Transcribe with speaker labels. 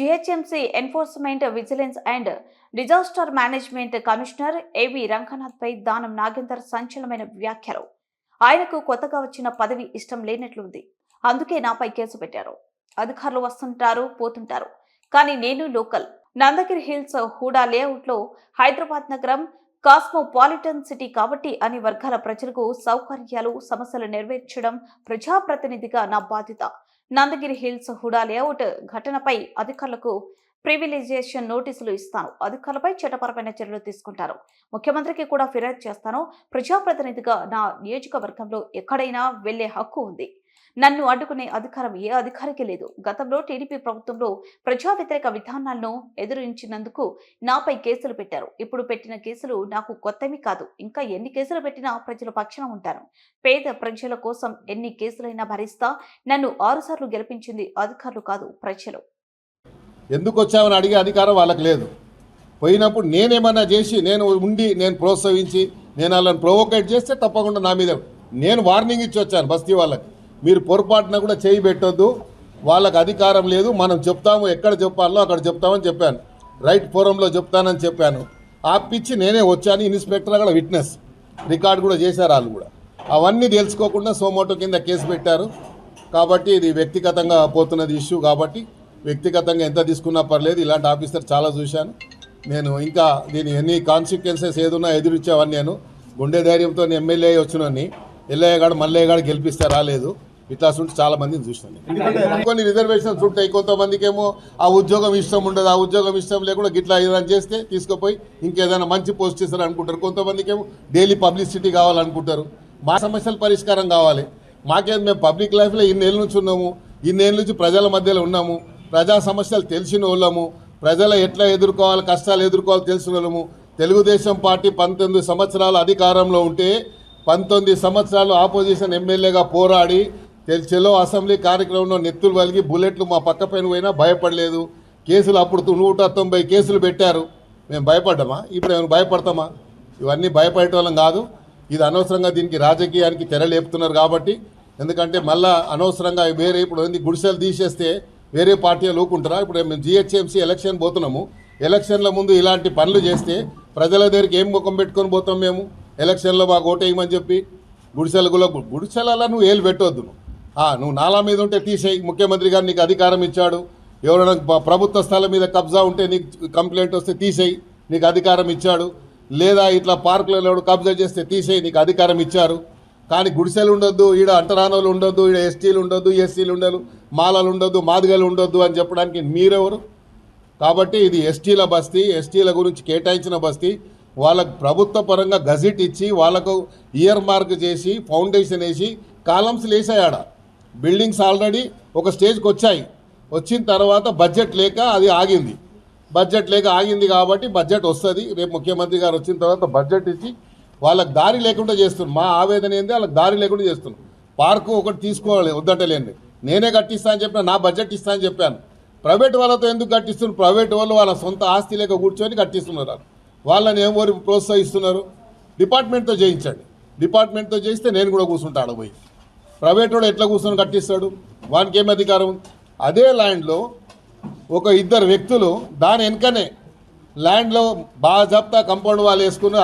Speaker 1: GHMC enforcement vigilance and disaster management commissioner AV రంగనాథ్పై Danam Nagender సంచలనమైన వ్యాఖ్యలు. ఆయనకు కొత్తగా వచ్చిన పదవి ఇష్టం లేనట్లుంది. అందుకే నాపై కేసు పెట్టారు. అధికారులు వస్తుంటారు పోతుంటారు. కానీ నేను లోకల్. నందగిరి హిల్స్ హూడా లేఅవుట్లో హైదరాబాద్ నగరం కాస్మోపాలిటన్ సిటీ కాబట్టి అని వర్గాల ప్రజలకు సౌకర్యాలు సమస్యలు నెరవేర్చడం ప్రజాప్రతినిధిగా నా బాధ్యత. నందగిరి హిల్స్ హుడా లేఅవుట్ ఘటనపై అధికారులకు ప్రివిలైజేషన్ నోటీసులు ఇస్తాను అధికారులపై చట్టపరమైన చర్యలు తీసుకుంటారు. ముఖ్యమంత్రికి కూడా ఫిర్యాదు చేస్తాను. ప్రజాప్రతినిధిగా నా నియోజకవర్గంలో ఎక్కడైనా వెళ్ళే హక్కు ఉంది. నన్ను అడ్డుకునే అధికారం ఏ అధికారికి లేదు. గతంలో టీడీపీ ప్రభుత్వంలో ప్రజా వ్యతిరేక విధానాలను ఎదురించినందుకు నాపై కేసులు పెట్టారు. ఇప్పుడు పెట్టిన కేసులు నాకు కొత్తవి కాదు. ఇంకా ఎన్ని కేసులు పెట్టినా ప్రజల పక్షాన ఉంటాను పేద ప్రజల కోసం ఎన్ని కేసులైనా భరిస్తా నన్ను ఆరుసార్లు గెలిపించింది అధికారులు కాదు ప్రజలు.
Speaker 2: ఎందుకు వచ్చామని అడిగే అధికారం వాళ్ళకి లేదు. పోయినప్పుడు నేనేమన్నా చేసి నేను ఉండి నేను ప్రోత్సహించి నేను వాళ్ళని ప్రొవోకేట్ చేస్తే తప్పకుండా నా మీద నేను వార్నింగ్ ఇచ్చి వచ్చాను బస్తీ వాళ్ళకి. మీరు పొరపాటున కూడా చేయి పెట్టొద్దు. వాళ్ళకి అధికారం లేదు. మనం చెప్తాము ఎక్కడ చెప్పాలో అక్కడ చెప్తామని చెప్పాను. రైట్ ఫోరంలో చెప్తానని చెప్పాను. ఆపిచ్చి నేనే వచ్చాను ఇన్స్పెక్టర్ అక్కడ విట్నెస్. రికార్డు కూడా చేశారు వాళ్ళు కూడా. అవన్నీ తెలుసుకోకుండా సోమోటో కింద కేసు పెట్టారు. కాబట్టి ఇది వ్యక్తిగతంగా పోతున్నది ఇష్యూ కాబట్టి వ్యక్తిగతంగా ఎంత తీసుకున్నా పర్లేదు. ఇలాంటి ఆఫీసర్ చాలా చూశాను. నేను ఇంకా దీని ఎన్ని కాన్సిక్వెన్సెస్ ఏదున్నా ఎదురిచ్చేవని నేను. గుండె ధైర్యంతో ఎమ్మెల్యే వచ్చినని ఎల్లయ్య గారు మల్లయ్య గారు గెలిపిస్తే రాలేదు. ఇట్లా ఉంటే చాలా మందిని చూసినాను కొన్ని రిజర్వేషన్స్ ఉంటాయి కొంతమందికి ఏమో ఆ ఉద్యోగం ఇష్టం ఉండదు ఆ ఉద్యోగం ఇష్టం లేకుండా గిట్లా ఏదైనా చేస్తే తీసుకుపోయి ఇంకేదైనా మంచి పోస్ట్ ఇస్తారు అనుకుంటారు. కొంతమందికి ఏమో డైలీ పబ్లిసిటీ కావాలనుకుంటారు. మా సమస్యల పరిష్కారం కావాలి. మాకేం మేము పబ్లిక్ లైఫ్లో ఇన్నేళ్ళ నుంచి ఉన్నాము. ఇన్నేళ్ళ నుంచి ప్రజల మధ్యలో ఉన్నాము. ప్రజా సమస్యలు తెలిసిన వాళ్ళము. ప్రజలు ఎట్లా ఎదుర్కోవాలి కష్టాలు ఎదుర్కోవాలి తెలిసిన వాళ్ళము. తెలుగుదేశం పార్టీ పంతొమ్మిది సంవత్సరాలు అధికారంలో ఉంటే పంతొమ్మిది సంవత్సరాలు ఆపోజిషన్ ఎమ్మెల్యేగా పోరాడి చెలో అసెంబ్లీ కార్యక్రమంలో నెత్తులు వలిగి బుల్లెట్లు మా పక్క పైన పోయినా భయపడలేదు. కేసులు అప్పుడు నూట తొంభై కేసులు పెట్టారు. మేము భయపడ్డామా? ఇప్పుడు మేము భయపడతామా? ఇవన్నీ భయపడేటోళ్ళం కాదు. ఇది అనవసరంగా దీనికి రాజకీయానికి తెరలేపుతున్నారు కాబట్టి. ఎందుకంటే మళ్ళా అనవసరంగా వేరే ఇప్పుడు ఏంది? గుడిసెలు తీసేస్తే వేరే పార్టీ ఊకుంటారా? ఇప్పుడు మేము జిహెచ్ఎంసీ ఎలక్షన్ పోతున్నాము. ఎలక్షన్ల ముందు ఇలాంటి పనులు చేస్తే ప్రజల దగ్గరికి ఏం ముఖం పెట్టుకొని పోతాం మేము? ఎలక్షన్లో మాకు ఓటేయమని చెప్పి గుడిసెలలో గుడిసెలలో నువ్వు ఏలు పెట్టొద్దు నువ్వు నాలా మీద ఉంటే తీసేయి ముఖ్యమంత్రి గారు నీకు అధికారం ఇచ్చాడు. ఎవరైనా ప్రభుత్వ స్థలం మీద కబ్జా ఉంటే నీకు కంప్లైంట్ వస్తే తీసేయి నీకు అధికారం ఇచ్చాడు. లేదా ఇట్లా పార్కులలో కబ్జా చేస్తే తీసేయి నీకు అధికారం ఇచ్చారు. కానీ గుడిసెలు ఉండొద్దు ఈడ అంటరానలు ఉండొద్దు ఈడ ఎస్టీలు ఉండొద్దు ఎస్సీలు ఉండదు మాలలు ఉండొద్దు మాదిగలు ఉండొద్దు అని చెప్పడానికి మీరెవరు? కాబట్టి ఇది ఎస్టీల బస్తీ ఎస్టీల గురించి కేటాయించిన బస్తీ. వాళ్ళకు ప్రభుత్వ పరంగా గజిట్ ఇచ్చి వాళ్ళకు ఇయర్ మార్క్ చేసి ఫౌండేషన్ వేసి కాలమ్స్ లేసాయాడ బిల్డింగ్స్ ఆల్రెడీ ఒక స్టేజ్కి వచ్చాయి. వచ్చిన తర్వాత బడ్జెట్ లేక అది ఆగింది. బడ్జెట్ లేక ఆగింది కాబట్టి బడ్జెట్ వస్తుంది. రేపు ముఖ్యమంత్రి గారు వచ్చిన తర్వాత బడ్జెట్ ఇచ్చి వాళ్ళకి దారి లేకుండా చేస్తున్నారు. మా ఆవేదన ఏంది? వాళ్ళకి దారి లేకుండా చేస్తున్నారు. పార్కు ఒకటి తీసుకోవాలి వద్దంటలేండి నేనే కట్టిస్తా అని చెప్పిన నా బడ్జెట్ ఇస్తా అని చెప్పాను. ప్రైవేట్ వాళ్ళతో ఎందుకు కట్టిస్తున్నారు? ప్రైవేట్ వాళ్ళు వాళ్ళ సొంత ఆస్తి లేక కూర్చొని కట్టిస్తున్నారు వాళ్ళని ఏం ప్రోత్సహిస్తున్నారు? డిపార్ట్మెంట్తో చేయించండి. డిపార్ట్మెంట్తో చేయిస్తే నేను కూడా కూర్చుంటా పోయి ప్రైవేట్ వాడు ఎట్లా కూర్చొని కట్టిస్తాడు? వానికి ఏం అధికారం? అదే ల్యాండ్లో ఒక ఇద్దరు వ్యక్తులు దాని వెనుకనే ల్యాండ్లో బాగా చెప్తా కంపౌండ్ వాళ్ళు వేసుకుని